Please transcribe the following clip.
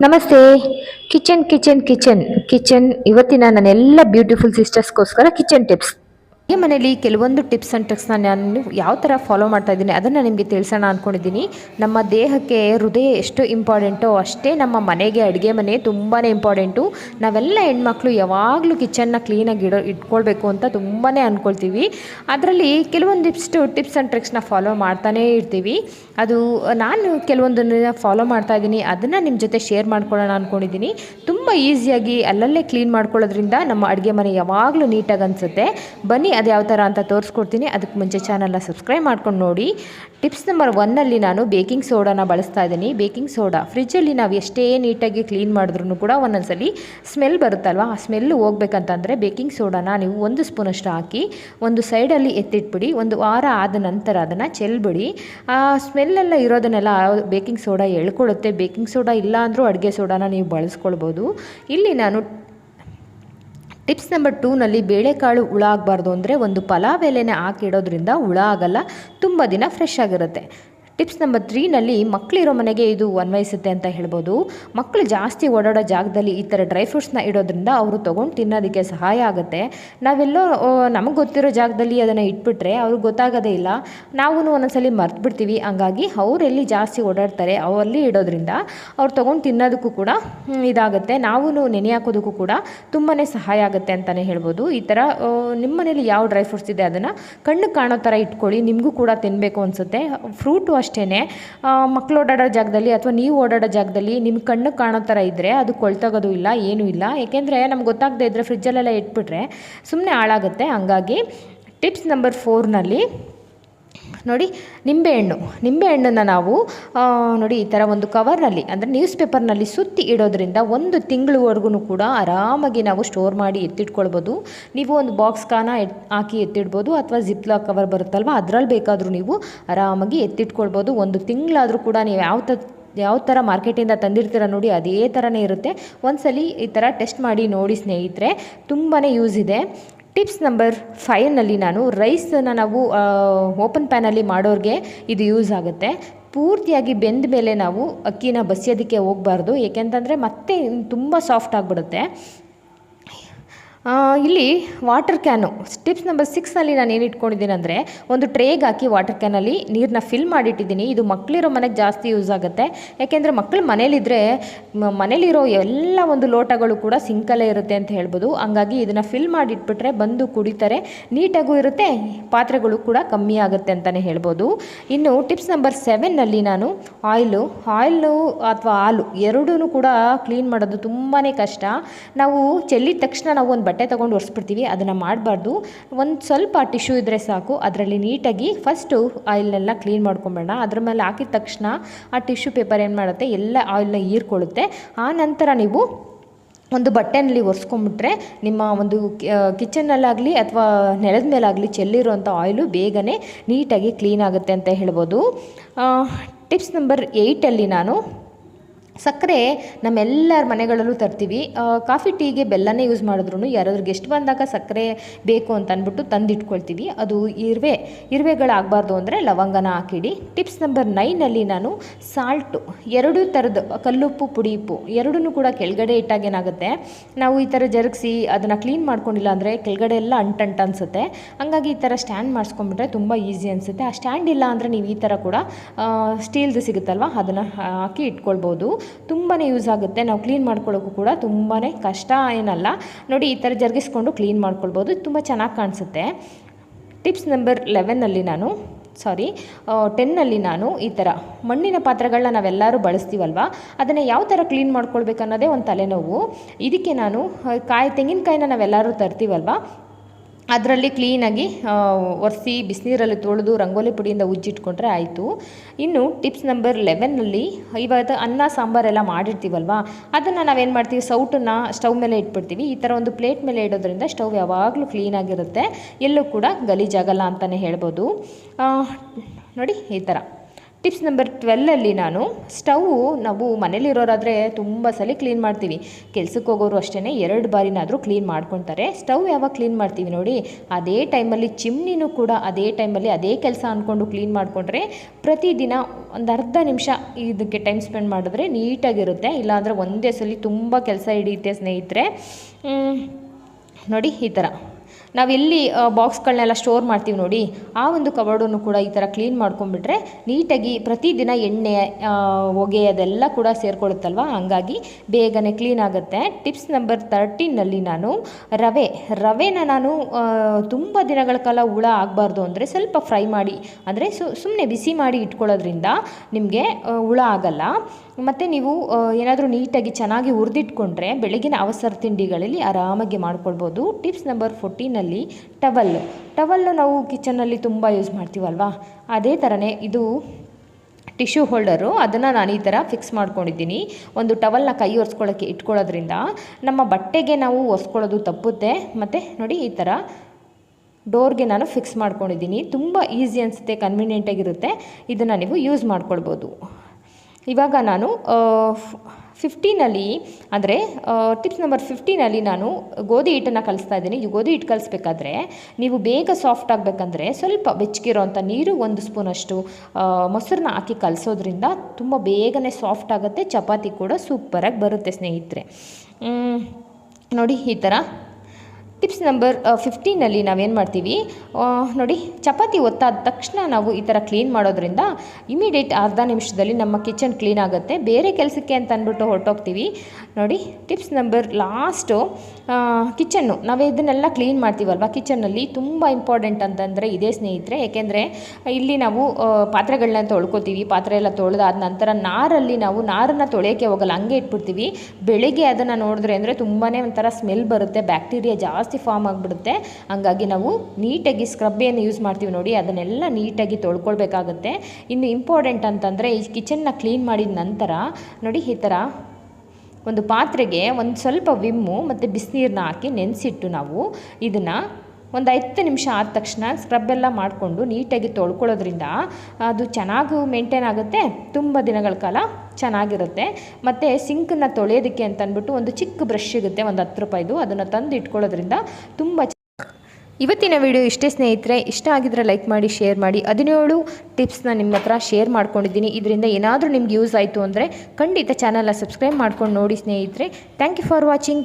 ನಮಸ್ತೆ. Kitchen kitchen kitchen kitchen. ಇವತ್ತಿನ ನನ್ನ ಎಲ್ಲ ಬ್ಯೂಟಿಫುಲ್ ಸಿಸ್ಟರ್ಸ್ಗೋಸ್ಕರ ಕಿಚನ್ ಟಿಪ್ಸ್ ಈ ಮನೆಯಲ್ಲಿ ಕೆಲವೊಂದು ಟಿಪ್ಸ್ ಆ್ಯಂಡ್ ಟ್ರಿಕ್ಸ್ನ ನಾನು ಯಾವ ಥರ ಫಾಲೋ ಮಾಡ್ತಾ ಇದ್ದೀನಿ ಅದನ್ನು ನಿಮಗೆ ತಿಳಿಸೋಣ ಅಂದ್ಕೊಂಡಿದ್ದೀನಿ ನಮ್ಮ ದೇಹಕ್ಕೆ ಹೃದಯ ಎಷ್ಟು ಇಂಪಾರ್ಟೆಂಟೋ ಅಷ್ಟೇ ನಮ್ಮ ಮನೆಗೆ ಅಡುಗೆ ಮನೆ ತುಂಬಾ ಇಂಪಾರ್ಟೆಂಟು ನಾವೆಲ್ಲ ಹೆಣ್ಮಕ್ಳು ಯಾವಾಗಲೂ ಕಿಚನ್ನ ಕ್ಲೀನಾಗಿ ಇಡೋ ಇಟ್ಕೊಳ್ಬೇಕು ಅಂತ ತುಂಬಾ ಅಂದ್ಕೊಳ್ತೀವಿ ಅದರಲ್ಲಿ ಕೆಲವೊಂದಿಷ್ಟು ಟಿಪ್ಸ್ ಆ್ಯಂಡ್ ಟ್ರಿಕ್ಸ್ನ ಫಾಲೋ ಮಾಡ್ತಾನೇ ಇರ್ತೀವಿ. ಅದು ನಾನು ಕೆಲವೊಂದನ್ನು ಫಾಲೋ ಮಾಡ್ತಾ ಇದ್ದೀನಿ, ಅದನ್ನು ನಿಮ್ಮ ಜೊತೆ ಶೇರ್ ಮಾಡ್ಕೊಳ್ಳೋಣ ಅಂದ್ಕೊಂಡಿದ್ದೀನಿ ತುಂಬ ಈಸಿಯಾಗಿ ಅಲ್ಲಲ್ಲೇ ಕ್ಲೀನ್ ಮಾಡ್ಕೊಳ್ಳೋದ್ರಿಂದ ನಮ್ಮ ಅಡುಗೆ ಮನೆ ಯಾವಾಗಲೂ ನೀಟಾಗಿ ಅನಿಸುತ್ತೆ. ಬನ್ನಿ ಅದು ಯಾವ ಥರ ಅಂತ ತೋರಿಸ್ಕೊಡ್ತೀನಿ. ಅದಕ್ಕೆ ಮುಂಚೆ ಚಾನಲ್ನ ಸಬ್ಸ್ಕ್ರೈಬ್ ಮಾಡ್ಕೊಂಡು ನೋಡಿ. ಟಿಪ್ಸ್ ನಂಬರ್ ಒನ್ನಲ್ಲಿ ನಾನು ಬೇಕಿಂಗ್ ಸೋಡಾನ ಬಳಸ್ತಾ ಇದ್ದೀನಿ. ಬೇಕಿಂಗ್ ಸೋಡಾ ಫ್ರಿಜ್ಜಲ್ಲಿ ನಾವು ಎಷ್ಟೇ ನೀಟಾಗಿ ಕ್ಲೀನ್ ಮಾಡಿದ್ರೂ ಕೂಡ ಒಂದೊಂದ್ಸಲಿ ಸ್ಮೆಲ್ ಬರುತ್ತಲ್ವ? ಆ ಸ್ಮೆಲ್ ಹೋಗ್ಬೇಕಂತಂದರೆ ಬೇಕಿಂಗ್ ಸೋಡಾನ ನೀವು ಒಂದು ಸ್ಪೂನಷ್ಟು ಹಾಕಿ, ಒಂದು ಸೈಡಲ್ಲಿ ಎತ್ತಿಟ್ಬಿಡಿ, ಒಂದು ವಾರ ಆದ ನಂತರ ಅದನ್ನು ಚೆಲ್ಬಿಡಿ. ಆ ಸ್ಮೆಲ್ಲೆಲ್ಲ ಇರೋದನ್ನೆಲ್ಲ ಬೇಕಿಂಗ್ ಸೋಡಾ ಎಳ್ಕೊಳ್ಳುತ್ತೆ ಬೇಕಿಂಗ್ ಸೋಡಾ ಇಲ್ಲ ಅಂದರೂ ಅಡುಗೆ ಸೋಡಾನ ನೀವು ಬಳಸ್ಕೊಳ್ಬೋದು. ಇಲ್ಲಿ ನಾನು ಟಿಪ್ಸ್ ನಂಬರ್ ಟೂನಲ್ಲಿ ಬೇಳೆಕಾಳು ಹುಳ ಆಗಬಾರ್ದು ಅಂದರೆ ಒಂದು ಪಲಾವ್ ಎಲೆನೇ ಹಾಕಿಡೋದ್ರಿಂದ ಹುಳ ಆಗಲ್ಲ, ತುಂಬ ದಿನ ಫ್ರೆಶ್ ಆಗಿರುತ್ತೆ. ಟಿಪ್ಸ್ ನಂಬರ್ ತ್ರೀನಲ್ಲಿ ಮಕ್ಕಳಿರೋ ಮನೆಗೆ ಇದು ಅನ್ವಯಿಸುತ್ತೆ ಅಂತ ಹೇಳ್ಬೋದು. ಮಕ್ಕಳು ಜಾಸ್ತಿ ಓಡಾಡೋ ಜಾಗದಲ್ಲಿ ಈ ಥರ ಡ್ರೈ ಫ್ರೂಟ್ಸ್ನ ಇಡೋದ್ರಿಂದ ಅವರು ತೊಗೊಂಡು ತಿನ್ನೋದಕ್ಕೆ ಸಹಾಯ ಆಗುತ್ತೆ. ನಾವೆಲ್ಲೋ ನಮಗೆ ಗೊತ್ತಿರೋ ಜಾಗದಲ್ಲಿ ಅದನ್ನು ಇಟ್ಬಿಟ್ರೆ ಅವ್ರಿಗೆ ಗೊತ್ತಾಗೋದೇ ಇಲ್ಲ. ನಾವು ಒಂದೊಂದ್ಸಲಿ ಮರ್ತು ಬಿಡ್ತೀವಿ ಹಂಗಾಗಿ ಅವರೆಲ್ಲಿ ಜಾಸ್ತಿ ಓಡಾಡ್ತಾರೆ ಅವರಲ್ಲಿ ಇಡೋದ್ರಿಂದ ಅವ್ರು ತೊಗೊಂಡು ತಿನ್ನೋದಕ್ಕೂ ಕೂಡ ಇದಾಗುತ್ತೆ. ನಾವು ನೆನೆ ಹಾಕೋದಕ್ಕೂ ಕೂಡ ತುಂಬಾ ಸಹಾಯ ಆಗುತ್ತೆ ಅಂತಲೇ ಹೇಳ್ಬೋದು. ಈ ಥರ ನಿಮ್ಮ ಮನೇಲಿ ಯಾವ ಡ್ರೈ ಫ್ರೂಟ್ಸ್ ಇದೆ ಅದನ್ನು ಕಣ್ಣು ಕಾಣೋ ಥರ ಇಟ್ಕೊಳ್ಳಿ. ನಿಮಗೂ ಕೂಡ ತಿನ್ನಬೇಕು ಅನಿಸುತ್ತೆ. ಫ್ರೂಟು ಅಷ್ಟೇ ಮಕ್ಕಳು ಓಡಾಡೋ ಜಾಗದಲ್ಲಿ ಅಥವಾ ನೀವು ಓಡಾಡೋ ಜಾಗದಲ್ಲಿ ನಿಮ್ಮ ಕಣ್ಣು ಕಾಣೋ ಥರ ಇದ್ದರೆ ಅದು ಕೊಳ್ತೋಗೋದು ಇಲ್ಲ, ಏನೂ ಇಲ್ಲ. ಏಕೆಂದರೆ ನಮ್ಗೆ ಗೊತ್ತಾಗದೇ ಇದ್ದರೆ ಫ್ರಿಜ್ಜಲ್ಲೆಲ್ಲ ಇಟ್ಬಿಟ್ರೆ ಸುಮ್ಮನೆ ಹಾಳಾಗುತ್ತೆ. ಹಂಗಾಗಿ ಟಿಪ್ಸ್ ನಂಬರ್ ಫೋರ್ನಲ್ಲಿ ನೋಡಿ, ನಿಂಬೆಹಣ್ಣು. ನಿಂಬೆಹಣ್ಣನ್ನು ನಾವು ನೋಡಿ, ಈ ಥರ ಒಂದು ಕವರ್ನಲ್ಲಿ ಅಂದರೆ ನ್ಯೂಸ್ ಪೇಪರ್ನಲ್ಲಿ ಸುತ್ತಿ ಇಡೋದ್ರಿಂದ ಒಂದು ತಿಂಗಳವರೆಗೂ ಕೂಡ ಆರಾಮಾಗಿ ನಾವು ಸ್ಟೋರ್ ಮಾಡಿ ಎತ್ತಿಟ್ಕೊಳ್ಬೋದು. ನೀವು ಒಂದು ಬಾಕ್ಸ್ ಕಾನ ಎತ್ ಹಾಕಿ ಎತ್ತಿಡ್ಬೋದು, ಅಥವಾ ಜಿಪ್ಲಾ ಕವರ್ ಬರುತ್ತಲ್ವ, ಅದರಲ್ಲಿ ಬೇಕಾದರೂ ನೀವು ಆರಾಮಾಗಿ ಎತ್ತಿಟ್ಕೊಳ್ಬೋದು. ಒಂದು ತಿಂಗಳಾದರೂ ಕೂಡ ನೀವು ಯಾವ ಯಾವ ಥರ ಮಾರ್ಕೆಟಿಂದ ತಂದಿರ್ತೀರ ನೋಡಿ, ಅದೇ ಥರನೇ ಇರುತ್ತೆ. ಒಂದ್ಸಲಿ ಈ ಥರ ಟೆಸ್ಟ್ ಮಾಡಿ ನೋಡಿ ಸ್ನೇಹಿತರೆ ತುಂಬಾ ಯೂಸ್ ಇದೆ. ಟಿಪ್ಸ್ ನಂಬರ್ ಫೈವ್ನಲ್ಲಿ ನಾನು ರೈಸನ್ನು ನಾವು ಓಪನ್ ಪ್ಯಾನಲ್ಲಿ ಮಾಡೋರಿಗೆ ಇದು ಯೂಸ್ ಆಗುತ್ತೆ. ಪೂರ್ತಿಯಾಗಿ ಬೆಂದ ಮೇಲೆ ನಾವು ಅಕ್ಕಿನ ಬಸಿಯೋದಕ್ಕೆ ಹೋಗಬಾರ್ದು, ಏಕೆಂತಂದರೆ ಮತ್ತೆ ತುಂಬ ಸಾಫ್ಟ್ ಆಗಿಬಿಡುತ್ತೆ. ಇಲ್ಲಿ ವಾಟರ್ ಕ್ಯಾನು ಟಿಪ್ಸ್ ನಂಬರ್ ಸಿಕ್ಸ್ನಲ್ಲಿ ನಾನು ಏನು ಇಟ್ಕೊಂಡಿದ್ದೀನಿ ಅಂದರೆ ಒಂದು ಟ್ರೇಗೆ ಹಾಕಿ ವಾಟರ್ ಕ್ಯಾನಲ್ಲಿ ನೀರನ್ನ ಫಿಲ್ ಮಾಡಿಟ್ಟಿದ್ದೀನಿ. ಇದು ಮಕ್ಕಳಿರೋ ಮನೆಗೆ ಜಾಸ್ತಿ ಯೂಸ್ ಆಗುತ್ತೆ. ಯಾಕೆಂದರೆ ಮಕ್ಕಳು ಮನೇಲಿದ್ದರೆ ಮನೇಲಿರೋ ಎಲ್ಲ ಒಂದು ಲೋಟಗಳು ಕೂಡ ಸಿಂಕಲ್ಲೇ ಇರುತ್ತೆ ಅಂತ ಹೇಳ್ಬೋದು. ಹಂಗಾಗಿ ಇದನ್ನು ಫಿಲ್ ಮಾಡಿಟ್ಬಿಟ್ರೆ ಬಂದು ಕುಡಿತಾರೆ. ನೀಟಾಗೂ ಇರುತ್ತೆ, ಪಾತ್ರೆಗಳು ಕೂಡ ಕಮ್ಮಿ ಆಗುತ್ತೆ ಅಂತಲೇ ಹೇಳ್ಬೋದು. ಇನ್ನು ಟಿಪ್ಸ್ ನಂಬರ್ ಸೆವೆನ್ನಲ್ಲಿ ನಾನು ಆಯಿಲು ಆಯಿಲು ಅಥವಾ ಹಾಲು ಎರಡೂ ಕೂಡ ಕ್ಲೀನ್ ಮಾಡೋದು ತುಂಬಾ ಕಷ್ಟ. ನಾವು ಚೆಲ್ಲಿದ ತಕ್ಷಣ ನಾವು ಒಂದು ತೊಗೊಂಡು ಒರೆಸ್ಬಿಡ್ತೀವಿ, ಅದನ್ನು ಮಾಡಬಾರ್ದು. ಒಂದು ಸ್ವಲ್ಪ ಟಿಶ್ಯೂ ಇದ್ದರೆ ಸಾಕು, ಅದರಲ್ಲಿ ನೀಟಾಗಿ ಫಸ್ಟು ಆಯಿಲ್ನೆಲ್ಲ ಕ್ಲೀನ್ ಮಾಡ್ಕೊಂಬೇಡ ಅದ್ರ ಮೇಲೆ ಹಾಕಿದ ತಕ್ಷಣ ಆ ಟಿಶ್ಯೂ ಪೇಪರ್ ಏನು ಮಾಡುತ್ತೆ, ಎಲ್ಲ ಆಯಿಲ್ನ ಹೀರ್ಕೊಳ್ಳುತ್ತೆ. ಆ ನಂತರ ನೀವು ಒಂದು ಬಟ್ಟೆನಲ್ಲಿ ಒರೆಸ್ಕೊಂಬಿಟ್ರೆ ನಿಮ್ಮ ಒಂದು ಕಿಚನ್ನಲ್ಲಾಗಲಿ ಅಥವಾ ನೆಲದ ಮೇಲಾಗಲಿ ಚೆಲ್ಲಿರುವಂಥ ಆಯಿಲು ಬೇಗನೆ ನೀಟಾಗಿ ಕ್ಲೀನ್ ಆಗುತ್ತೆ ಅಂತ ಹೇಳ್ಬೋದು. ಟಿಪ್ಸ್ ನಂಬರ್ ಏಯ್ಟಲ್ಲಿ ನಾನು ಸಕ್ಕರೆ ನಮ್ಮೆಲ್ಲರ ಮನೆಗಳಲ್ಲೂ ತರ್ತೀವಿ. ಕಾಫಿ, ಟೀಗೆ ಬೆಲ್ಲನೇ ಯೂಸ್ ಮಾಡಿದ್ರು ಯಾರಾದರೂ ಗೆಸ್ಟ್ ಬಂದಾಗ ಸಕ್ಕರೆ ಬೇಕು ಅಂತ ಅಂದ್ಬಿಟ್ಟು ತಂದಿಟ್ಕೊಳ್ತೀವಿ. ಅದು ಇರುವೆ, ಇರುವೆಗಳಾಗಬಾರ್ದು ಅಂದರೆ ಲವಂಗನ ಹಾಕಿಡಿ. ಟಿಪ್ಸ್ ನಂಬರ್ ನೈನಲ್ಲಿ ನಾನು ಸಾಲ್ಟು ಎರಡೂ ಥರದ ಕಲ್ಲುಪ್ಪು ಪುಡಿ ಉಪ್ಪು ಎರಡೂ ಕೂಡ ಕೆಳಗಡೆ ಇಟ್ಟಾಗ ಏನಾಗುತ್ತೆ ನಾವು ಈ ಥರ ಜರುಗಿಸಿ ಅದನ್ನು ಕ್ಲೀನ್ ಮಾಡ್ಕೊಂಡಿಲ್ಲ ಅಂದರೆ ಕೆಳಗಡೆ ಎಲ್ಲ ಅಂಟಂಟ ಅನಿಸುತ್ತೆ. ಹಂಗಾಗಿ ಈ ಥರ ಸ್ಟ್ಯಾಂಡ್ ಮಾಡಿಸ್ಕೊಂಡ್ಬಿಟ್ರೆ ತುಂಬ ಈಸಿ ಅನಿಸುತ್ತೆ. ಆ ಸ್ಟ್ಯಾಂಡ್ ಇಲ್ಲ ಅಂದರೆ ನೀವು ಈ ಥರ ಕೂಡ ಸ್ಟೀಲ್ದು ಸಿಗುತ್ತಲ್ವ? ಅದನ್ನು ಹಾಕಿ ಇಟ್ಕೊಳ್ಬೋದು. ತುಂಬಾ ಯೂಸ್ ಆಗುತ್ತೆ. ನಾವು ಕ್ಲೀನ್ ಮಾಡ್ಕೊಳ್ಳೋಕ್ಕೂ ಕೂಡ ತುಂಬಾ ಕಷ್ಟ ಏನಲ್ಲ. ನೋಡಿ, ಈ ಥರ ಜರುಗಿಸ್ಕೊಂಡು ಕ್ಲೀನ್ ಮಾಡ್ಕೊಳ್ಬೋದು. ತುಂಬ ಚೆನ್ನಾಗಿ ಕಾಣಿಸುತ್ತೆ. ಟಿಪ್ಸ್ ನಂಬರ್ ಲೆವೆನ್ನಲ್ಲಿ ನಾನು ಸಾರಿ ಟೆನ್ನಲ್ಲಿ ನಾನು ಈ ಥರ ಮಣ್ಣಿನ ಪಾತ್ರೆಗಳನ್ನ ನಾವೆಲ್ಲರೂ ಬಳಸ್ತೀವಲ್ವ? ಅದನ್ನು ಯಾವ ಥರ ಕ್ಲೀನ್ ಮಾಡ್ಕೊಳ್ಬೇಕು ಅನ್ನೋದೇ ಒಂದು ತಲೆನೋವು. ಇದಕ್ಕೆ ನಾನು ಕಾಯಿ, ತೆಂಗಿನಕಾಯಿನ ನಾವೆಲ್ಲರೂ ತರ್ತೀವಲ್ವ? ಅದರಲ್ಲಿ ಕ್ಲೀನಾಗಿ ಒರೆಸಿ ಬಿಸಿನೀರಲ್ಲಿ ತೊಳೆದು ರಂಗೋಲಿ ಪುಡಿಯಿಂದ ಉಜ್ಜಿಟ್ಕೊಂಡ್ರೆ ಆಯಿತು. ಇನ್ನು ಟಿಪ್ಸ್ ನಂಬರ್ ಲೆವೆನ್ನಲ್ಲಿ ಇವತ್ತು ಅನ್ನ ಸಾಂಬಾರೆಲ್ಲ ಮಾಡಿರ್ತೀವಲ್ವ? ಅದನ್ನು ನಾವೇನು ಮಾಡ್ತೀವಿ? ಸೌಟನ್ನು ಸ್ಟವ್ ಮೇಲೆ ಇಟ್ಬಿಡ್ತೀವಿ. ಈ ಥರ ಒಂದು ಪ್ಲೇಟ್ ಮೇಲೆ ಇಡೋದ್ರಿಂದ ಸ್ಟವ್ ಯಾವಾಗಲೂ ಕ್ಲೀನಾಗಿರುತ್ತೆ ಎಲ್ಲೂ ಕೂಡ ಗಲೀಜಾಗಲ್ಲ ಅಂತಲೇ ಹೇಳ್ಬೋದು. ನೋಡಿ ಈ ಥರ ಟಿಪ್ಸ್ ನಂಬರ್ ಟ್ವೆಲ್ಲಲ್ಲಿ ನಾನು, ಸ್ಟವ್ ನಾವು ಮನೇಲಿರೋರಾದರೆ ತುಂಬ ಸಲ ಕ್ಲೀನ್ ಮಾಡ್ತೀವಿ. ಕೆಲ್ಸಕ್ಕೆ ಹೋಗೋರು ಅಷ್ಟೇ ಎರಡು ಬಾರಿನಾದರೂ ಕ್ಲೀನ್ ಮಾಡ್ಕೊತಾರೆ. ಸ್ಟವ್ ಯಾವಾಗ ಕ್ಲೀನ್ ಮಾಡ್ತೀವಿ ನೋಡಿ, ಅದೇ ಟೈಮಲ್ಲಿ ಚಿಮ್ನಿನೂ ಕೂಡ ಅದೇ ಟೈಮಲ್ಲಿ ಅದೇ ಕೆಲಸ ಅಂದ್ಕೊಂಡು ಕ್ಲೀನ್ ಮಾಡಿಕೊಂಡ್ರೆ ಪ್ರತಿದಿನ ಒಂದು ಅರ್ಧ ನಿಮಿಷ ಇದಕ್ಕೆ ಟೈಮ್ ಸ್ಪೆಂಡ್ ಮಾಡಿದ್ರೆ ನೀಟಾಗಿರುತ್ತೆ. ಇಲ್ಲಾಂದರೆ ಒಂದೇ ಸಲ ತುಂಬ ಕೆಲಸ ಹಿಡಿಯುತ್ತೆ ಸ್ನೇಹಿತರೆ. ನೋಡಿ ಈ ಥರ. ನಾವೆಲ್ಲಿ ಬಾಕ್ಸ್ಗಳನ್ನೆಲ್ಲ ಸ್ಟೋರ್ ಮಾಡ್ತೀವಿ ನೋಡಿ, ಆ ಒಂದು ಕಬರ್ಡನ್ನು ಕೂಡ ಈ ಥರ ಕ್ಲೀನ್ ಮಾಡ್ಕೊಂಡ್ಬಿಟ್ರೆ ನೀಟಾಗಿ ಪ್ರತಿದಿನ ಎಣ್ಣೆ ಹೊಗೆ ಅದೆಲ್ಲ ಕೂಡ ಸೇರ್ಕೊಳ್ಳುತ್ತಲ್ವ ಹಂಗಾಗಿ ಬೇಗನೆ ಕ್ಲೀನ್ ಆಗುತ್ತೆ. ಟಿಪ್ಸ್ ನಂಬರ್ ತರ್ಟೀನಲ್ಲಿ ನಾನು ರವೆ, ರವೆನ ನಾನು ತುಂಬ ದಿನಗಳ ಕಾಲ ಹುಳ ಆಗಬಾರ್ದು ಅಂದರೆ ಸ್ವಲ್ಪ ಫ್ರೈ ಮಾಡಿ, ಅಂದರೆ ಸುಮ್ಮನೆ ಬಿಸಿ ಮಾಡಿ ಇಟ್ಕೊಳ್ಳೋದ್ರಿಂದ ನಿಮಗೆ ಹುಳ ಆಗಲ್ಲ. ಮತ್ತು ನೀವು ಏನಾದರೂ ನೀಟಾಗಿ ಚೆನ್ನಾಗಿ ಹುರಿದಿಟ್ಕೊಂಡ್ರೆ ಬೆಳಗಿನ ಅವಸರ ತಿಂಡಿಗಳಲ್ಲಿ ಆರಾಮಾಗಿ ಮಾಡ್ಕೊಳ್ಬೋದು. ಟಿಪ್ಸ್ ನಂಬರ್ ಫೋರ್ಟೀನಲ್ಲಿ ಟವಲ್ಲು ಟವಲ್ಲು ನಾವು ಕಿಚನ್ನಲ್ಲಿ ತುಂಬ ಯೂಸ್ ಮಾಡ್ತೀವಲ್ವಾ? ಅದೇ ಥರನೇ ಇದು ಟಿಶ್ಯೂ ಹೋಲ್ಡರು ಅದನ್ನು ನಾನು ಈ ಥರ ಫಿಕ್ಸ್ ಮಾಡ್ಕೊಂಡಿದ್ದೀನಿ. ಒಂದು ಟವಲ್ನ ಕೈ ಒರೆಸ್ಕೊಳ್ಳೋಕ್ಕೆ ಇಟ್ಕೊಳ್ಳೋದ್ರಿಂದ ನಮ್ಮ ಬಟ್ಟೆಗೆ ನಾವು ಒರೆಸ್ಕೊಳ್ಳೋದು ತಪ್ಪುತ್ತೆ. ಮತ್ತು ನೋಡಿ ಈ ಥರ ಡೋರ್ಗೆ ನಾನು ಫಿಕ್ಸ್ ಮಾಡ್ಕೊಂಡಿದ್ದೀನಿ. ತುಂಬ ಈಸಿ ಅನಿಸುತ್ತೆ ಕನ್ವೀನಿಯೆಂಟಾಗಿರುತ್ತೆ ಇದನ್ನು ನೀವು ಯೂಸ್ ಮಾಡ್ಕೊಳ್ಬೋದು. ಇವಾಗ ನಾನು ಫಿಫ್ಟೀನಲ್ಲಿ ಅಂದರೆ ಟಿಪ್ಸ್ ನಂಬರ್ ಫಿಫ್ಟೀನಲ್ಲಿ ನಾನು ಗೋಧಿ ಹಿಟ್ಟನ್ನು ಕಲಿಸ್ತಾ ಇದ್ದೀನಿ. ಈ ಗೋಧಿ ಹಿಟ್ಟು ಕಲಿಸ್ಬೇಕಾದ್ರೆ ನೀವು ಬೇಗ ಸಾಫ್ಟ್ ಆಗಬೇಕಂದ್ರೆ ಸ್ವಲ್ಪ ಬೆಚ್ಚಗಿರೋಂಥ ನೀರು ಒಂದು ಸ್ಪೂನಷ್ಟು ಮೊಸರನ್ನ ಹಾಕಿ ಕಲಿಸೋದ್ರಿಂದ ತುಂಬ ಬೇಗನೆ ಸಾಫ್ಟ್ ಆಗುತ್ತೆ. ಚಪಾತಿ ಕೂಡ ಸೂಪರಾಗಿ ಬರುತ್ತೆ ಸ್ನೇಹಿತರೆ. ನೋಡಿ ಈ ಥರ ಟಿಪ್ಸ್ ನಂಬರ್ ಫಿಫ್ಟೀನಲ್ಲಿ ನಾವೇನು ಮಾಡ್ತೀವಿ ನೋಡಿ, ಚಪಾತಿ ಒತ್ತಾದ ತಕ್ಷಣ ನಾವು ಈ ಥರ ಕ್ಲೀನ್ ಮಾಡೋದ್ರಿಂದ ಇಮಿಡಿಯೇಟ್ ಅರ್ಧ ನಿಮಿಷದಲ್ಲಿ ನಮ್ಮ ಕಿಚನ್ ಕ್ಲೀನ್ ಆಗುತ್ತೆ. ಬೇರೆ ಕೆಲಸಕ್ಕೆ ಅಂತ ಅಂದ್ಬಿಟ್ಟು ಹೊರಟೋಗ್ತೀವಿ. ನೋಡಿ, ಟಿಪ್ಸ್ ನಂಬರ್ ಲಾಸ್ಟು ಕಿಚನ್ನು ನಾವು ಇದನ್ನೆಲ್ಲ ಕ್ಲೀನ್ ಮಾಡ್ತೀವಲ್ವ? ಕಿಚನ್ನಲ್ಲಿ ತುಂಬ ಇಂಪಾರ್ಟೆಂಟ್ ಅಂತಂದರೆ ಇದೇ ಸ್ನೇಹಿತರೆ, ಏಕೆಂದರೆ ಇಲ್ಲಿ ನಾವು ಪಾತ್ರೆಗಳನ್ನ ತೊಳ್ಕೊತೀವಿ. ಪಾತ್ರೆ ಎಲ್ಲ ತೊಳೆದಾದ ನಂತರ ನಾರಲ್ಲಿ ನಾವು ನಾರನ್ನು ತೊಳೆಯೋಕ್ಕೆ ಹೋಗಲ್ಲ, ಹಂಗೆ ಇಟ್ಬಿಡ್ತೀವಿ. ಬೆಳಿಗ್ಗೆ ಅದನ್ನು ನೋಡಿದ್ರೆ ಅಂದರೆ ತುಂಬಾ ಒಂಥರ ಸ್ಮೆಲ್ ಬರುತ್ತೆ. ಬ್ಯಾಕ್ಟೀರಿಯಾ ಜಾಸ್ತಿ ಫಾರ್ಮ್ ಆಗಿಬಿಡುತ್ತೆ. ಹಂಗಾಗಿ ನಾವು ನೀಟಾಗಿ ಸ್ಕ್ರಬ್ ಏನು ಯೂಸ್ ಮಾಡ್ತೀವಿ ನೋಡಿ, ಅದನ್ನೆಲ್ಲ ನೀಟಾಗಿ ತೊಳ್ಕೊಳ್ಬೇಕಾಗುತ್ತೆ. ಇನ್ನು ಇಂಪಾರ್ಟೆಂಟ್ ಅಂತಂದರೆ, ಈ ಕಿಚನ್ನ ಕ್ಲೀನ್ ಮಾಡಿದ ನಂತರ, ನೋಡಿ ಈ ಥರ ಒಂದು ಪಾತ್ರೆಗೆ ಒಂದು ಸ್ವಲ್ಪ ವಿಮ್ಮು ಮತ್ತು ಬಿಸಿನೀರನ್ನ ಹಾಕಿ ನೆನೆಸಿಟ್ಟು ನಾವು ಇದನ್ನು ಒಂದು ಹತ್ತು ನಿಮಿಷ ಆದ ತಕ್ಷಣ ಸ್ಕ್ರಬ್ ಎಲ್ಲ ಮಾಡಿಕೊಂಡು ನೀಟಾಗಿ ತೊಳ್ಕೊಳ್ಳೋದ್ರಿಂದ ಅದು ಚೆನ್ನಾಗಿ ಮೇಂಟೈನ್ ಆಗುತ್ತೆ, ತುಂಬ ದಿನಗಳ ಕಾಲ ಚೆನ್ನಾಗಿರುತ್ತೆ. ಮತ್ತು ಸಿಂಕನ್ನ ತೊಳೆಯೋದಕ್ಕೆ ಅಂತ ಅಂದ್ಬಿಟ್ಟು ಒಂದು ಚಿಕ್ಕ ಬ್ರಷ್ ಸಿಗುತ್ತೆ, ಒಂದು ಹತ್ತು ರೂಪಾಯಿದು. ಅದನ್ನು ತಂದು ಇಟ್ಕೊಳ್ಳೋದ್ರಿಂದ ತುಂಬ ಇವತ್ತಿನ ವಿಡಿಯೋ ಇಷ್ಟೇ ಸ್ನೇಹಿತರೆ, ಇಷ್ಟ ಆಗಿದ್ರೆ ಲೈಕ್ ಮಾಡಿ ಶೇರ್ ಮಾಡಿ. ಹದಿನೇಳು ಟಿಪ್ಸ್ನ ನಿಮ್ಮ ಹತ್ರ ಶೇರ್ ಮಾಡ್ಕೊಂಡಿದ್ದೀನಿ. ಇದರಿಂದ ಏನಾದರೂ ನಿಮ್ಗೆ ಯೂಸ್ ಆಯಿತು ಅಂದರೆ ಖಂಡಿತ ಚಾನಲ್ನ ಸಬ್ಸ್ಕ್ರೈಬ್ ಮಾಡ್ಕೊಂಡು ನೋಡಿ ಸ್ನೇಹಿತರೆ. Thank you for watching